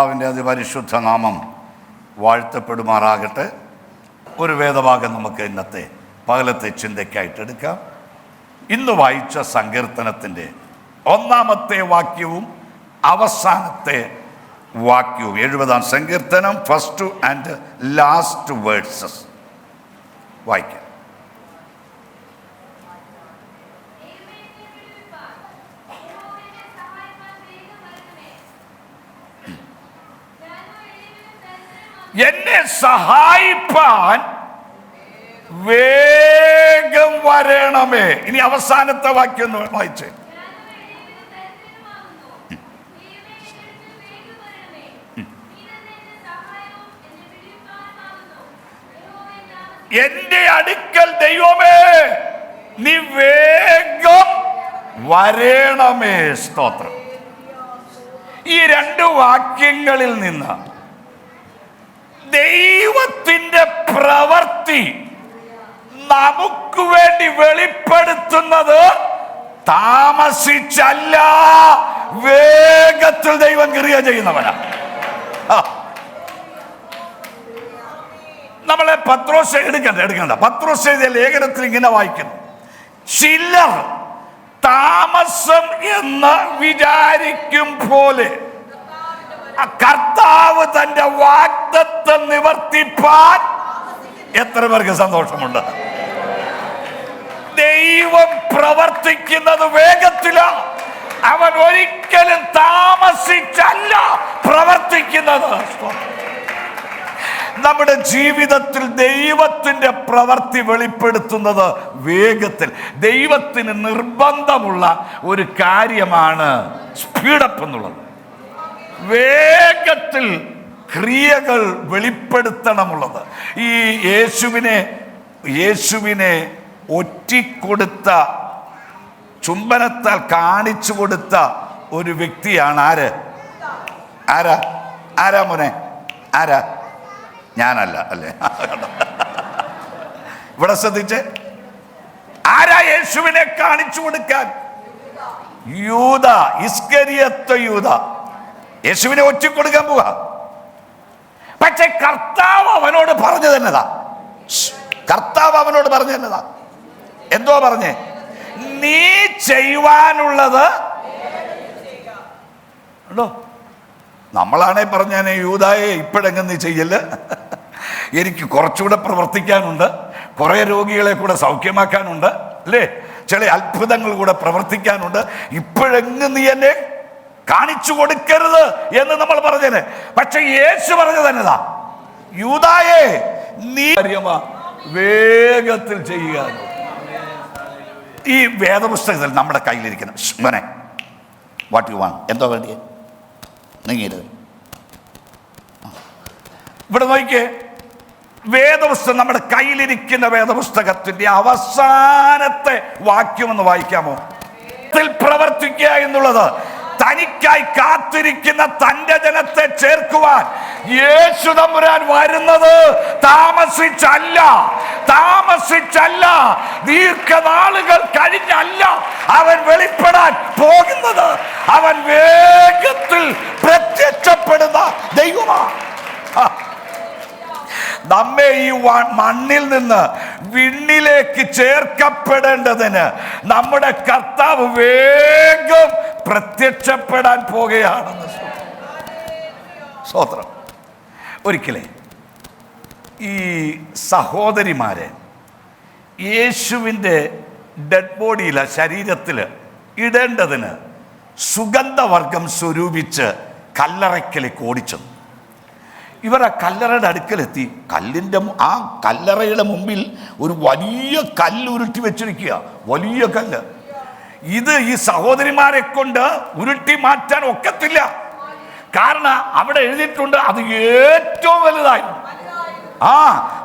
കർത്താവിന്റെ അതിപരിശുദ്ധ നാമം വാഴ്ത്തപ്പെടുമാറാകട്ടെ. ഒരു വേദഭാഗം നമുക്ക് ഇന്നത്തെ പകലത്തെ ചിന്തയ്ക്കായിട്ട് എടുക്കാം. ഇന്ന് വായിച്ച സങ്കീർത്തനത്തിന്റെ ഒന്നാമത്തെ വാക്യവും അവസാനത്തെ വാക്യവും. എഴുപതാം സങ്കീർത്തനം ഫസ്റ്റ് ആൻഡ് ലാസ്റ്റ് വേർഡ്സസ് വായിക്കാം. എന്നെ സഹായിപ്പാൻ വേഗം വരണമേ. ഇനി അവസാനത്തെ വാക്യം ഒന്ന് വായിച്ചേ. എന്റെ അടുക്കൽ ദൈവമേ നീ വേഗം വരണമേ. സ്തോത്രം. ഈ രണ്ട് വാക്യങ്ങളിൽ നിന്ന് ദൈവത്തിന്റെ പ്രവർത്തി നമുക്ക് വേണ്ടി വെളിപ്പെടുത്തുന്നത് താമസിച്ചല്ല. വേഗത്തിൽ ദൈവം ക്രിയ ചെയ്യുന്നവനാ. നമ്മളെ പത്രോസ് എടുക്കണ്ട എടുക്കണ്ട. പത്രോസ് എഴുതിയ ലേഖനത്തിൽ ഇങ്ങനെ വായിക്കുന്നു. ചിലർ താമസം എന്ന് വിചാരിക്കും പോലെ കർത്താവ് തന്റെ വാഗ്ദത്വം നിവർത്തിപ്പാൻ എത്ര പേർക്ക് സന്തോഷമുണ്ട്? ദൈവം പ്രവർത്തിക്കുന്നത് വേഗത്തിലാണ് അവൻ ഒരിക്കലും താമസിച്ചല്ല പ്രവർത്തിക്കുന്നത്. നമ്മുടെ ജീവിതത്തിൽ ദൈവത്തിന്റെ പ്രവർത്തി വെളിപ്പെടുത്തുന്നത് വേഗത്തിൽ. ദൈവത്തിന് നിർബന്ധമുള്ള ഒരു കാര്യമാണ് സ്പീഡപ്പ് എന്നുള്ളത്. വേഗത്തിൽ ക്രിയകൾ വെളിപ്പെടുത്തണമുള്ളത്. ഈ യേശുവിനെ യേശുവിനെ ഒറ്റിക്കൊടുത്ത ചുംബനത്താൽ കാണിച്ചു കൊടുത്ത ഒരു വ്യക്തിയാണ് ആര്? ആരാ? ആരാ മോനെ? ആരാ? ഞാനല്ല അല്ലേ? ഇവിടെ ശ്രദ്ധിച്ച്. ആരാ യേശുവിനെ കാണിച്ചു കൊടുക്കാൻ? യൂത ഇസ്കരിയത്ത യൂത യേശുവിനെ ഒറ്റിക്കൊടുക്കാൻ പോവുക പക്ഷെ കർത്താവ് അവനോട് പറഞ്ഞു തന്നതാ കർത്താവ് അവനോട് പറഞ്ഞു തന്നതാ എന്തോ പറഞ്ഞേ? നീ ചെയ്യുവാനുള്ളത് ഉണ്ടോ? നമ്മളാണേ പറഞ്ഞാനേ യൂതായെ ഇപ്പോഴെങ്ങും നീ ചെയ്യൽ? എനിക്ക് കുറച്ചുകൂടെ പ്രവർത്തിക്കാനുണ്ട്. കുറേ രോഗികളെ കൂടെ സൗഖ്യമാക്കാനുണ്ട്. അല്ലേ? ചില അത്ഭുതങ്ങൾ കൂടെ പ്രവർത്തിക്കാനുണ്ട്. ഇപ്പോഴെങ്ങും നീ എന്നെ കാണിച്ചു കൊടുക്കരുത് എന്ന് നമ്മൾ പറഞ്ഞത്. പക്ഷെ യേശു പറഞ്ഞു തന്നെതാ യൂതായെ നീ കാര്യമാ വേഗത്തിൽ ചെയ്യുക ഈ വേദപുസ്തകത്തിൽ നമ്മുടെ കയ്യിലിരിക്കണം ശിവനെ വാട്ട് യു വാണ്ട് എന്തോ വേണ്ടിയ? നീങ്ങരുത് ഇവിടെ നോക്കിയേ വേദപുസ്തകം നമ്മുടെ കയ്യിലിരിക്കുന്ന വേദപുസ്തകത്തിന്റെ അവസാനത്തെ വാക്യം ഒന്ന് വായിക്കാമോ പ്രവർത്തിക്കുക എന്നുള്ളത് തനിക്കായി കാത്തിരിക്കുന്ന തന്റെ ജനത്തെ ചേർക്കുവാൻ യേശു തമ്പുരാൻ വരുന്നത് താമസിച്ചല്ല താമസിച്ചല്ല ദീർഘനാളുകൾ കഴിഞ്ഞല്ല അവൻ വെളിപ്പെടാൻ പോകുന്നത്. അവൻ വേഗത്തിൽ പ്രത്യക്ഷപ്പെടുന്ന ദൈവമാണ്. നമ്മെ ഈ മണ്ണിൽ നിന്ന് വിണ്ണിലേക്ക് ചേർക്കപ്പെടേണ്ടതിന് നമ്മുടെ കർത്താവ് വേഗം പ്രത്യക്ഷപ്പെടാൻ പോകുകയാണെന്ന് സ്തോത്രം ഒരിക്കലേ ഈ സഹോദരിമാരെ യേശുവിന്റെ ഡെഡ് ബോഡിയിൽ ശരീരത്തിൽ ഇടേണ്ടതിന് സുഗന്ധവർഗം സ്വരൂപിച്ച് കല്ലറയ്ക്കലേക്ക് ഓടിച്ചു ഇവർ ആ കല്ലറയുടെ അടുക്കലെത്തി. കല്ലിന്റെ ആ കല്ലറയുടെ മുമ്പിൽ ഒരു വലിയ കല്ല് ഉരുട്ടി വെച്ചിരിക്കുക വലിയ കല്ല്. ഇത് ഈ സഹോദരിമാരെ കൊണ്ട് ഉരുട്ടി മാറ്റാൻ ഒക്കത്തില്ല. കാരണം അവിടെ എഴുതിയിട്ടുണ്ട് അത് ഏറ്റവും വലുതായി ആ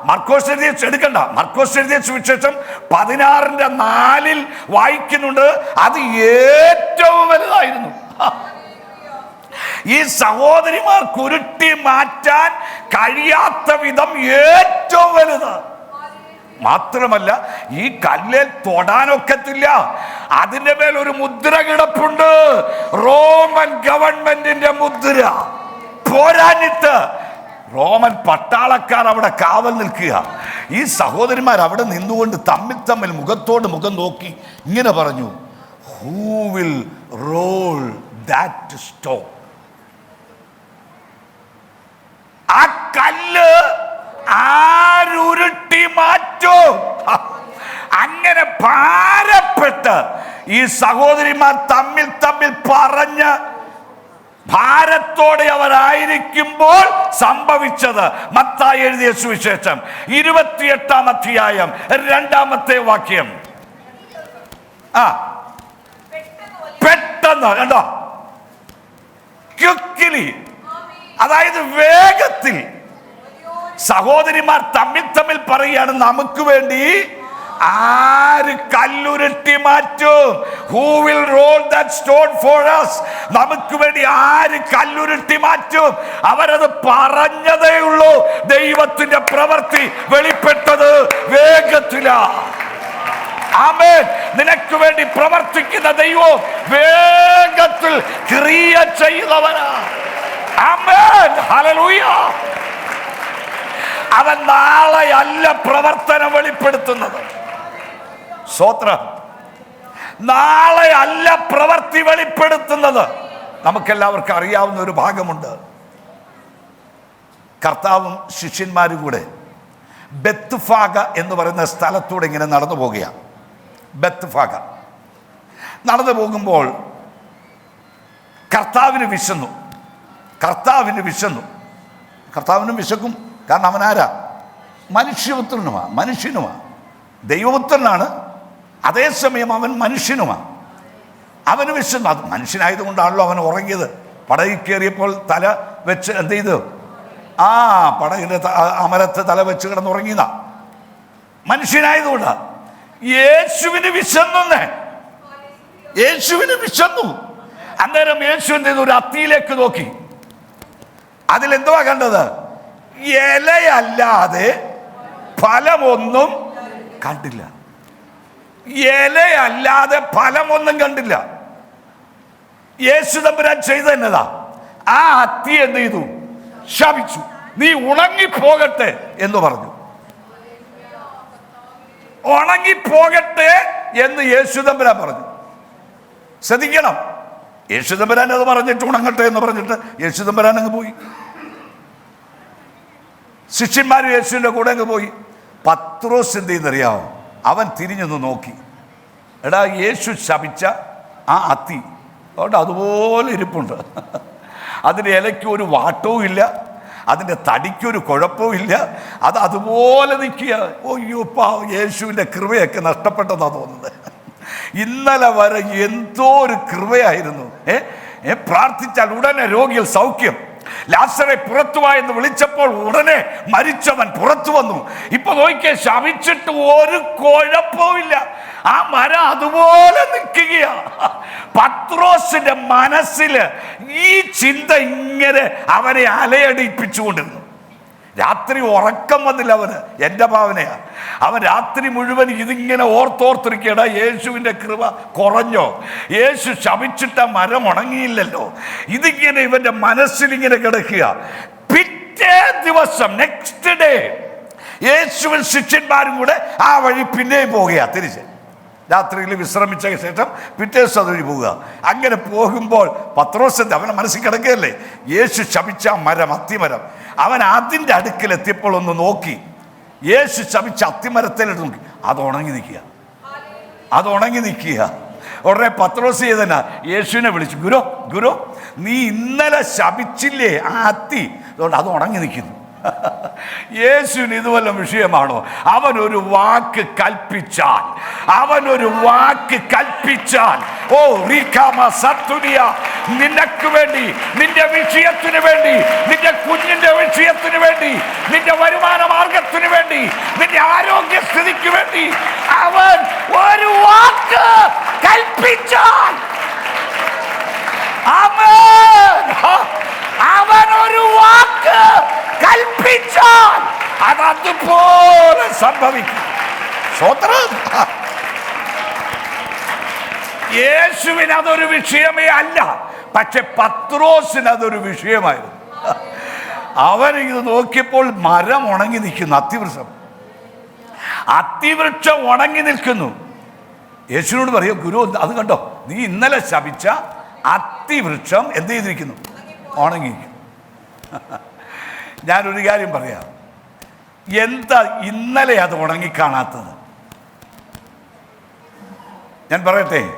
മർക്കോസ് എഴുതിയ എടുക്കണ്ട. മർക്കോസ് എഴുതിയ സുവിശേഷം പതിനാറിന്റെ നാലിൽ വായിക്കുന്നുണ്ട്. അത് ഏറ്റവും വലുതായിരുന്നു. ഈ സഹോദരിമാർ കുരുട്ടി മാറ്റാൻ കഴിയാത്ത വിധം ഏറ്റവും വലുത്. മാത്രമല്ല ഈ കല്ലിൽ തൊടാനൊക്കത്തില്ല. അതിന്റെ മേൽ ഒരു മുദ്ര കിടപ്പുണ്ട്. റോമൻ ഗവൺമെന്റിന്റെ മുദ്ര. പോരാഞ്ഞിട്ട് റോമൻ പട്ടാളക്കാർ അവിടെ കാവൽ നിൽക്കുക. ഈ സഹോദരിമാർ അവിടെ നിന്നുകൊണ്ട് തമ്മിൽ തമ്മിൽ മുഖത്തോട് മുഖം നോക്കി ഇങ്ങനെ പറഞ്ഞു who will roll that stone ആ കല്ല് ആരുരുട്ടി മാറ്റോ? അങ്ങനെ ഭാരപ്പെട്ട് ഈ സഹോദരിമാർ തമ്മിൽ തമ്മിൽ പറഞ്ഞ് ഭാരത്തോടെ അവരായിരിക്കുമ്പോൾ സംഭവിച്ചത് മത്തായി എഴുതിയ സുവിശേഷം. ഇരുപത്തിയെട്ടാം അധ്യായം രണ്ടാമത്തെ വാക്യം. ആ. പെട്ടെന്ന് കണ്ടോ? ക്യുക്കിലി അതായത് വേഗത്തിൽ. സഹോദരിമാർ തമ്മിൽ തമ്മിൽ പറയുകയാണ് നമുക്ക് വേണ്ടി ആര് കല്ലുരുട്ടി മാറ്റും? Who will roll that stone for us? നമുക്ക് വേണ്ടി ആര് കല്ലുരുട്ടി മാറ്റും? അവരത് പറഞ്ഞതേ ഉള്ളൂ. ദൈവത്തിന്റെ പ്രവൃത്തി വെളിപ്പെട്ടത് വേഗത്തില. ആമേൻ. നിനക്ക് വേണ്ടി പ്രവർത്തിക്കുന്ന ദൈവം വേഗത്തിൽ ക്രിയ ചെയ്തവനാ ആമേൻ. ഹല്ലേലൂയ. അവൻ നാളെ അല്ല പ്രവർത്തനം വെളിപ്പെടുത്തുന്നത്. സ്വോത്രം നാളെ അല്ല പ്രവർത്തി വെളിപ്പെടുത്തുന്നത്. നമുക്കെല്ലാവർക്കും അറിയാവുന്ന ഒരു ഭാഗമുണ്ട്. കർത്താവും ശിഷ്യന്മാരും കൂടെ ബെത്ത്ഫാഗ എന്ന് പറയുന്ന സ്ഥലത്തൂടെ ഇങ്ങനെ നടന്നു പോകുകയാണ് ബെത്ത്ഫാഗ. നടന്നു പോകുമ്പോൾ കർത്താവിന് വിശന്നു. കർത്താവിന് വിശന്നു. കർത്താവിനും വിശക്കും. കാരണം അവനാരാ മനുഷ്യപുത്രനുമാ മനുഷ്യനുമാ. ദൈവപുത്രനാണ്. അതേസമയം അവൻ മനുഷ്യനുമാ. അവന് വിശന്നു അത് മനുഷ്യനായതുകൊണ്ടാണല്ലോ അവൻ ഉറങ്ങിയത്. പടയിൽ കയറിയപ്പോൾ തല വെച്ച് എന്ത് ചെയ്തു? ആ പടയിലെ അമരത്ത് തല വെച്ച് കിടന്നുറങ്ങിയതാ. മനുഷ്യനായതുകൊണ്ടാ. യേശുവിന് വിശന്നേ യേശുവിന് വിശന്നു. അന്നേരം യേശു ഒരു അത്തിയിലേക്ക് നോക്കി. അതിലെന്തുവാ കണ്ടത്? ഇലയല്ലാതെ ഫലമൊന്നും കണ്ടില്ല. ഇലയല്ലാതെ ഫലമൊന്നും കണ്ടില്ല. യേശു ചെയ്ത എന്നതാ? ആ അത്തി എന്ത് ചെയ്തു? ശപിച്ചു. നീ ഉണങ്ങിപ്പോകട്ടെ എന്ന് പറഞ്ഞു. ഉണങ്ങിപ്പോകട്ടെ എന്ന് യേശു പറഞ്ഞു. ശ്രദ്ധിക്കണം. യേശു തമ്പുരാൻ അത് പറഞ്ഞിട്ട് ഉണങ്ങട്ടെ എന്ന് പറഞ്ഞിട്ട് യേശു തമ്പുരാൻ അങ്ങ് പോയി. ശിഷ്യന്മാർ യേശുവിന്റെ കൂടെ അങ്ങ് പോയി. പത്രോസ് എന്ത് ചെയ്യുന്നറിയാമോ അവൻ തിരിഞ്ഞൊന്ന് നോക്കി. എടാ യേശു ശപിച്ച ആ അത്തി. അതുകൊണ്ട് അതുപോലെ ഇരിപ്പുണ്ട്. അതിന്റെ ഇലയ്ക്ക് ഒരു വാട്ടവും ഇല്ല. അതിന്റെ തടിക്കൊരു കുഴപ്പവും ഇല്ല. അത് അതുപോലെ നിൽക്കുക. ഓയ്യോ പാ യേശുവിന്റെ കൃപയൊക്കെ നഷ്ടപ്പെട്ടതാ തോന്നുന്നത്. ഇന്നലെ വരെ എന്തോ ഒരു കൃപയായിരുന്നു. ഏ, പ്രാർത്ഥിച്ചാൽ ഉടനെ രോഗികൾ സൗഖ്യം. ലാസറെ പുറത്തുവാ എന്ന് വിളിച്ചപ്പോൾ ഉടനെ മരിച്ചവൻ പുറത്തു വന്നു. ഇപ്പൊ നോക്കിയ ശമിച്ചിട്ട് ഒരു കുഴപ്പമില്ല ആ മരം അതുപോലെ നിൽക്കുകയാ. പത്രോസിന്റെ മനസ്സിൽ ഈ ചിന്ത ഇങ്ങനെ അവനെ അലയടിപ്പിച്ചുകൊണ്ടിരുന്നു. രാത്രി ഉറക്കം വന്നില്ല അവന്. എന്റെ ഭാവനയാ അവൻ രാത്രി മുഴുവൻ ഇതിങ്ങനെ ഓർത്തോർത്തിരിക്കട യേശുവിന്റെ കൃപ കുറഞ്ഞോ? യേശു ശമിച്ചിട്ട മരം ഉണങ്ങിയില്ലല്ലോ. ഇതിങ്ങനെ ഇവന്റെ മനസ്സിലിങ്ങനെ കിടക്കുക. പിറ്റേ ദിവസം നെക്സ്റ്റ് ഡേ യേശുവിൻ ശിഷ്യന്മാരും കൂടെ ആ വഴി പിന്നെയും പോവുകയാ. തിരിച്ച്. രാത്രിയിൽ വിശ്രമിച്ച ശേഷം പിറ്റേ ദിവസം പോവുക. അങ്ങനെ പോകുമ്പോൾ പത്രോസിന്റെ അവനെ മനസ്സിൽ കിടക്കുകയല്ലേ? യേശു ശപിച്ച മരം അത്തിമരം. അവൻ അതിന്റെ അടുക്കിലെത്തിയപ്പോൾ ഒന്ന് നോക്കി. യേശു ശപിച്ച അത്തിമരത്തിൽ നോക്കി. അത് ഉണങ്ങി നിൽക്കുക. അത് ഉണങ്ങി നിൽക്കുക. ഉടനെ പത്രോസ് ചെയ്തന യേശുവിനെ വിളിച്ചു. ഗുരു ഗുരു നീ ഇന്നലെ ശപിച്ചില്ലേ ആ അത്തി? അതുകൊണ്ട് അത് ഉണങ്ങി നിൽക്കുന്നു. യേശുവിന് ഇതുവല്ല വിഷയമാണോ? അവൻ ഒരു വാക്ക് കൽപ്പിച്ചാൽ അവൻ ഒരു വാക്ക് കൽപ്പിച്ചാൽ ഓ റീക്കാമ സത്തുനിയ നിനക്ക് വേണ്ടി നിന്റെ വിഷയത്തിന് വേണ്ടി നിന്റെ കുഞ്ഞിന്റെ വിഷയത്തിന് വേണ്ടി നിന്റെ വരുമാന മാർഗത്തിന് വേണ്ടി നിന്റെ ആരോഗ്യസ്ഥിതിക്ക് വേണ്ടി അവൻ ഒരു വാക്ക് കൽപ്പിച്ചാൽ. അവൻ അവൻ ഒരു വാക്ക് കൽപ്പിച്ചാൽ അത് അതുപോലെ സംഭവിക്കും. സ്വത്രം. യേശുവിന് അതൊരു വിഷയമേ അല്ല പക്ഷെ പത്രോസിന് അതൊരു വിഷയമായിരുന്നു. അവരിത് നോക്കിയപ്പോൾ മരം ഉണങ്ങി നിൽക്കുന്നു അത്തിവൃക്ഷം. അത്തിവൃക്ഷം ഉണങ്ങി നിൽക്കുന്നു. യേശുവിനോട് പറയോ ഗുരു അത് കണ്ടോ? നീ ഇന്നലെ ശപിച്ച അത്തിവൃക്ഷം എന്ത് ചെയ്തിരിക്കുന്നു? ഉണങ്ങിയിരിക്കുന്നു. ഞാനൊരു കാര്യം പറയാം. എന്താ ഇന്നലെ അത് ഉണങ്ങിക്കാണാത്തത്? ഞാൻ പറയട്ടെ.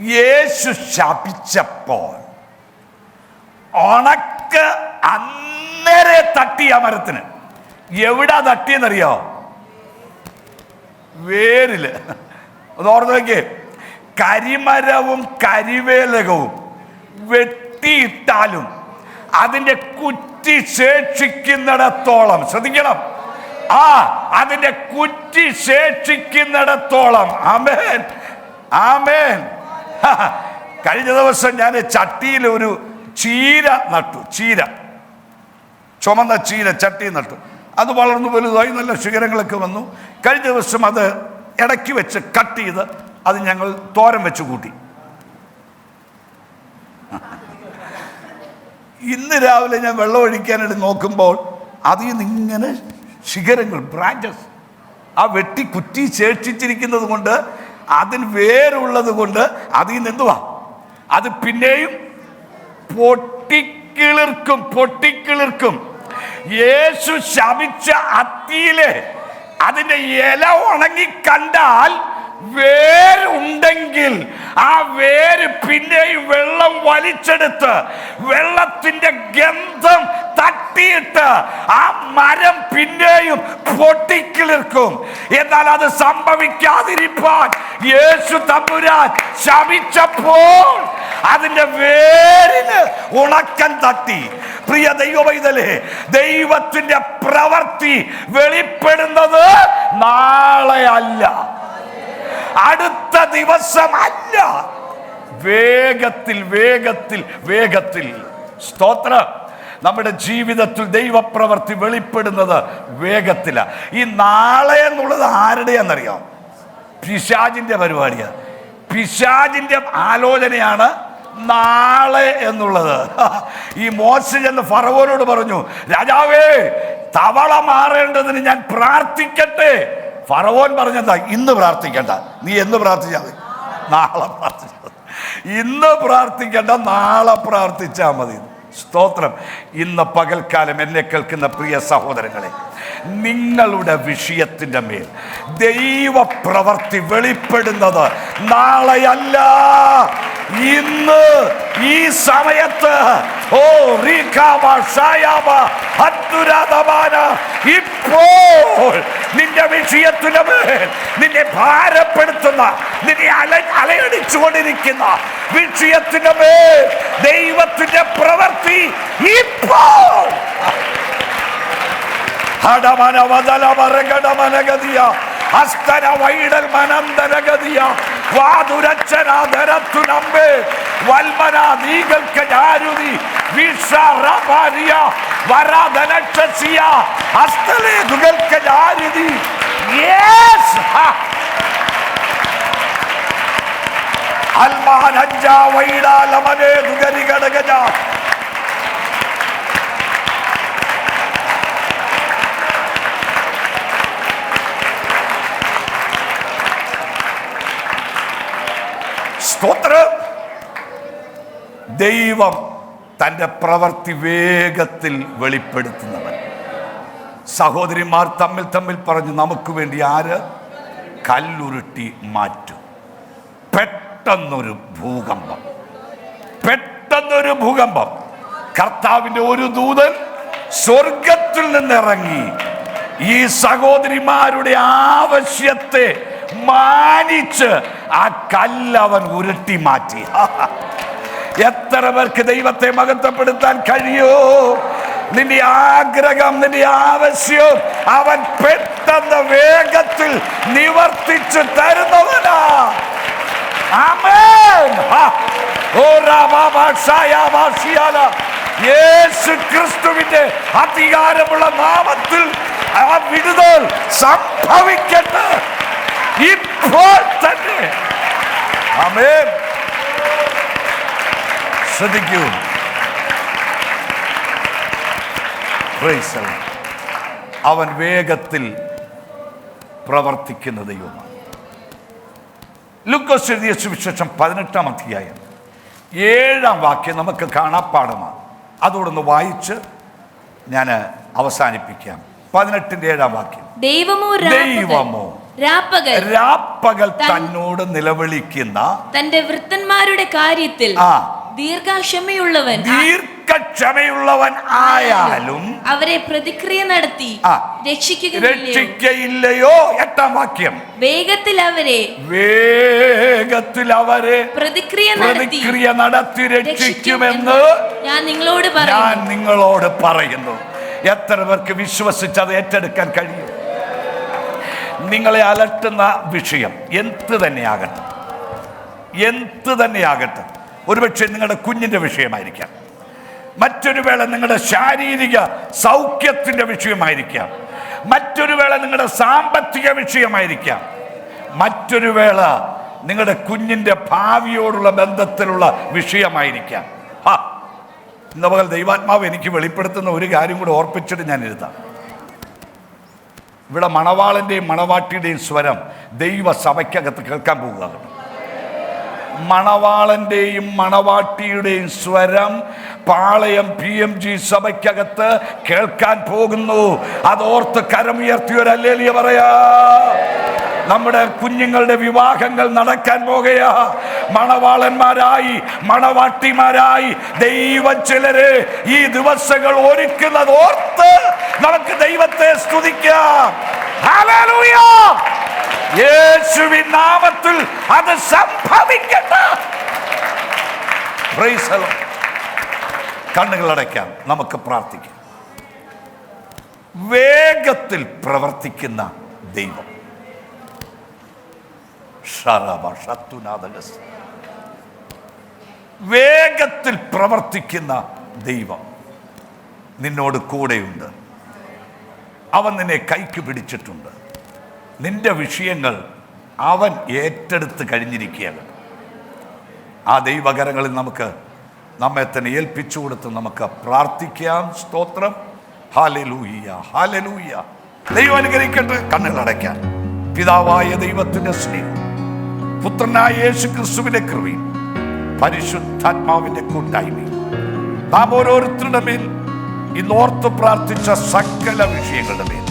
യേശു ശാപിച്ചപ്പോൾ ഉണക്ക് അന്നേരെ തട്ടി ആ മരത്തിന്. എവിടാ തട്ടിയെന്നറിയോ? വേരിൽ. ഒന്ന് ഓർത്ത് നോക്കിയേ. കരിമരവും കരിവേലകവും വെട്ടിയിട്ടാലും അതിന്റെ കുറ്റി ശേഷിക്കുന്നിടത്തോളം ശ്രദ്ധിക്കണം. ആ അതിന്റെ കുറ്റി ശേഷിക്കുന്നിടത്തോളം. ആമേൻ. ആമേൻ. കഴിഞ്ഞ ദിവസം ഞാൻ ചട്ടിയിൽ ഒരു ചീര നട്ടു ചീര. ചുമന്ന ചീര ചട്ടി നട്ടു. അത് വളർന്നു വലുതായി നല്ല ശിഖരങ്ങളൊക്കെ വന്നു. കഴിഞ്ഞ ദിവസം അത് ഇടയ്ക്ക് വെച്ച് കട്ട് ചെയ്ത് അത് ഞങ്ങൾ തോരം വെച്ച് കൂട്ടി. ഇന്ന് രാവിലെ ഞാൻ വെള്ളം ഒഴിക്കാനായിട്ട് നോക്കുമ്പോൾ അതിൽ നിന്ന് ഇങ്ങനെ ശിഖരങ്ങൾ ബ്രാഞ്ചസ് ആ വെട്ടി കുറ്റി ശേഷിച്ചിരിക്കുന്നത് കൊണ്ട് അതിന് വേരുള്ളത് കൊണ്ട് അതിൽ നിന്ന് എന്തുവാ? അത് പിന്നെയും പൊട്ടിക്കിളിർക്കും പൊട്ടിക്കിളിർക്കും. യേശു ശമിച്ച അത്തിയിലെ അതിന്റെ ഇല ഉണങ്ങി കണ്ടാൽ വേരുണ്ടെങ്കിൽ ആ വേര് പിന്നെയും വെള്ളം വലിച്ചെടുത്ത് വെള്ളത്തിന്റെ ഗന്ധം തട്ടിയിട്ട് ആ മരം പിന്നെയും പൊട്ടിക്കിളിർക്കും. എന്നാൽ അത് സംഭവിക്കാതിരിപ്പാൻ യേശു തമ്പുരാൻ ശമിച്ചപ്പോൾ അതിന്റെ വേരിന് ഉണക്കം തട്ടി. പ്രിയ ദൈവവൈതലേ ദൈവത്തിന്റെ പ്രവൃത്തി വെളിപ്പെടുന്നത് നാളെ അല്ല. അടുത്ത ദിവസം അല്ല വേഗത്തിൽ വേഗത്തിൽ വേഗത്തിൽ. സ്തോത്ര. നമ്മുടെ ജീവിതത്തിൽ ദൈവപ്രവർത്തി വെളിപ്പെടുന്നത് വേഗത്തില. ഈ നാളെ എന്നുള്ളത് ആരുടെയാണെന്നറിയാം? പിശാജിന്റെ പരിപാടിയാണ്. പിശാജിന്റെ ആലോചനയാണ് നാളെ എന്നുള്ളത്. ഈ മോശ ചെന്ന് ഫറവോനോട് പറഞ്ഞു രാജാവേ തവള മാറേണ്ടതിന് ഞാൻ പ്രാർത്ഥിക്കട്ടെ. ഫറവോൻ പറഞ്ഞെന്താ ഇന്ന് പ്രാർത്ഥിക്കണ്ട. നീ എന്ന് പ്രാർത്ഥിച്ചാൽ മതി? നാളെ പ്രാർത്ഥിച്ചാൽ. ഇന്ന് പ്രാർത്ഥിക്കണ്ട നാളെ പ്രാർത്ഥിച്ചാൽ മതി. സ്തോത്രം. ഇന്ന് പകൽക്കാലം എന്നെ കേൾക്കുന്ന പ്രിയ സഹോദരങ്ങളെ നിങ്ങളുടെ വിഷയത്തിന്റെ മേൽ. ദൈവപ്രവർത്തി വെളിപ്പെടുന്നത് നാളെയല്ല. ഇന്ന് ഈ സമയത്ത്. ഓ അത്തുരാതമാന ഇപ്പോൾ നിന്റെ വിഷയത്തിന് മേൽ നിന്നെ ഭാരപ്പെടുത്തുന്ന നിന്നെ അല അലയടിച്ചുകൊണ്ടിരിക്കുന്ന വിഷയത്തിന് മേൽ ദൈവത്തിന്റെ പ്രവൃത്തി ഇപ്പോൾ അസ്തര വൈഡൽ മനന്തരഗതിയ വാതുരച്ചനാധരത്തു നമ്പേ വൽമന നീകൾക്ക് ജാരുതി വിഷറപാരിയ വരാധനക്ഷസിയ അസ്തലേ ദുകൾക്ക് ജാരുതി യെസ് അൽമാനഞ്ച വൈഡാലമനേ ദുഗരി സ്തോത്രം. ദൈവം തന്റെ പ്രവൃത്തി വേഗത്തിൽ വെളിപ്പെടുത്തുന്നവൻ. സഹോദരിമാർ തമ്മിൽ തമ്മിൽ പറഞ്ഞു നമുക്ക് വേണ്ടി ആര്? കല്ലുരുട്ടി മാറ്റും. പെട്ടെന്നൊരു ഭൂകമ്പം. പെട്ടെന്നൊരു ഭൂകമ്പം. കർത്താവിന്റെ ഒരു ദൂതൻ സ്വർഗത്തിൽ നിന്നിറങ്ങി. ഈ സഹോദരിമാരുടെ ആവശ്യത്തെ മാനിച്ച് ആ കല്ല് അവൻ ഉരുട്ടി മാറ്റി. എത്ര പേർക്ക് ദൈവത്തെ മഹത്വപ്പെടുത്താൻ കഴിയോ? നിന്റെ ആഗ്രഹം നിന്റെ ആവശ്യം അവൻ പെട്ടെന്ന് വേഗത്തിൽ നിവർത്തിച്ചു തരുന്നവനാ. ആമേൻ. ഓ യേശു ക്രിസ്തുവിന്റെ അധികാരമുള്ള നാമത്തിൽ ആ വിടുതൽ സംഭവിക്കട്ടെ. ഇപ്പോൾ തന്നെ ആമേൻ ശ്രദ്ധിക്കൂ Praise the Lord. അവൻ വേഗത്തിൽ പ്രവർത്തിക്കുന്ന ദൈവമാണ്. ലുക്കോസ് എഴുതിയ സുവിശേഷം പതിനെട്ടാം അധ്യായം. ഏഴാം വാക്യം നമുക്ക് കാണാപ്പാടമാണ് അതോടൊന്ന് വായിച്ച് ഞാൻ അവസാനിപ്പിക്കാം. പതിനെട്ടിന്റെ ഏഴാം വാക്യം. ദൈവമോ ദൈവമോ? രാപ്പകൽ. തന്നോട് നിലവിളിക്കുന്ന തന്റെ വൃത്തന്മാരുടെ കാര്യത്തിൽ ആ. ദീർഘക്ഷമയുള്ളവൻ ദീർഘക്ഷമയുള്ളവൻ ആയാലും അവരെ പ്രതിക്രിയ നടത്തി രക്ഷിക്കുക രക്ഷിക്കുകയില്ലയോ? രക്ഷിക്കയില്ലയോ? എട്ടാം വാക്യം. വേഗത്തിൽ അവരെ വേഗത്തിൽ അവരെ പ്രതിക്രിയ നടത്തി പ്രതിക്രിയ നടത്തി രക്ഷിക്കുമെന്ന് ഞാൻ നിങ്ങളോട് ഞാൻ നിങ്ങളോട് പറയുന്നു. എത്ര പേർക്ക് വിശ്വസിച്ചത് ഏറ്റെടുക്കാൻ കഴിയും? നിങ്ങളെ അലട്ടുന്ന വിഷയം എന്ത് തന്നെയാകട്ടെ. എന്ത് തന്നെയാകട്ടെ. ഒരുപക്ഷെ നിങ്ങളുടെ കുഞ്ഞിന്റെ വിഷയമായിരിക്കാം. മറ്റൊരു വേള നിങ്ങളുടെ ശാരീരിക സൗഖ്യത്തിന്റെ വിഷയമായിരിക്കാം. മറ്റൊരു വേള നിങ്ങളുടെ സാമ്പത്തിക വിഷയമായിരിക്കാം. മറ്റൊരു വേള നിങ്ങളുടെ കുഞ്ഞിന്റെ ഭാവിയോടുള്ള ബന്ധത്തിലുള്ള വിഷയമായിരിക്കാം. ഹാ. ഇന്ന് പകൽ ദൈവാത്മാവ് എനിക്ക് വെളിപ്പെടുത്തുന്ന ഒരു കാര്യം കൂടെ ഓർപ്പിച്ചിട്ട് ഞാൻ എഴുതാം. ഇവിടെ മണവാളന്റെയും മണവാട്ടിയുടെയും സ്വരം ദൈവസഭയ്ക്കകത്ത് കേൾക്കാൻ പോകുകയാണ് മണവാളന്റെയും മണവാട്ടിയുടെയും സ്വരം പാളയം പി എം ജി സഭയ്ക്കകത്ത് കേൾക്കാൻ പോകുന്നു. അതോർത്ത് കരമുയർത്തിയൊരല്ലേലിയ പറയാ നമ്മുടെ കുഞ്ഞുങ്ങളുടെ വിവാഹങ്ങൾ നടക്കാൻ പോകയാ മണവാളന്മാരായി മണവാട്ടിമാരായി ദൈവം ചിലര് ഈ ദിവസങ്ങൾ ഒരുക്കുന്നത് ഓർത്ത് നമുക്ക് ദൈവത്തെ സ്തുതിക്കാം. യേശുവിൻ നാമത്തിൽ അത് സംഭവിക്കട്ടെ. കണ്ണുകൾ അടയ്ക്കാം. നമുക്ക് പ്രാർത്ഥിക്കാം. വേഗത്തിൽ പ്രവർത്തിക്കുന്ന ദൈവം. വേഗത്തിൽ പ്രവർത്തിക്കുന്ന ദൈവം. നിന്നോട് കൂടെയുണ്ട്. അവൻ നിന്നെ കൈക്ക് പിടിച്ചിട്ടുണ്ട്. നിന്റെ വിഷയങ്ങൾ അവൻ ഏറ്റെടുത്ത് കഴിഞ്ഞിരിക്കുകയാണ്. ആ ദൈവകരങ്ങളിൽ നമുക്ക് നമ്മെ തന്നെ ഏൽപ്പിച്ചു കൊടുത്ത് നമുക്ക് പ്രാർത്ഥിക്കാം. സ്തോത്രം. ഹാലലൂയ്യ ഹാലലൂയ്യ ദൈവം അനുഗ്രഹിക്കട്ടെ കണ്ണുകൾ അടയ്ക്കാൻ. പിതാവായ ദൈവത്തിന്റെ സ്നേഹം പുത്രനായ യേശു ക്രിസ്തുവിന്റെ കൃപയും പരിശുദ്ധാത്മാവിന്റെ കൂട്ടായ്മയും നാം ഓരോരുത്തരുടെ മേൽ ഇന്ന് ഓർത്ത് പ്രാർത്ഥിച്ച സകല വിഷയങ്ങളുടെ മേൽ.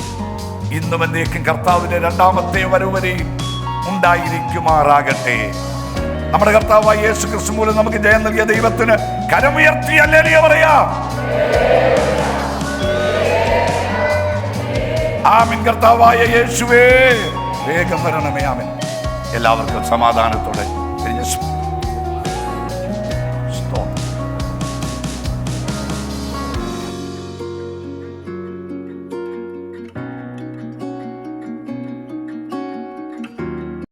ഇന്നും എന്നേക്കും കർത്താവിന്റെ രണ്ടാമത്തെ വരവരെയും ഉണ്ടായിരിക്കുമാറാകട്ടെ. നമ്മുടെ കർത്താവായ യേശു ക്രിസ്തു മൂലം നമുക്ക് ജയം നൽകിയ ദൈവത്തിന് കരമുയർത്തി അല്ലേ പറയാം. ആമിൻ. കർത്താവായ യേശുവേ വേഗം വരണമേ ആമിൻ. എല്ലാവർക്കും സമാധാനത്തോടെ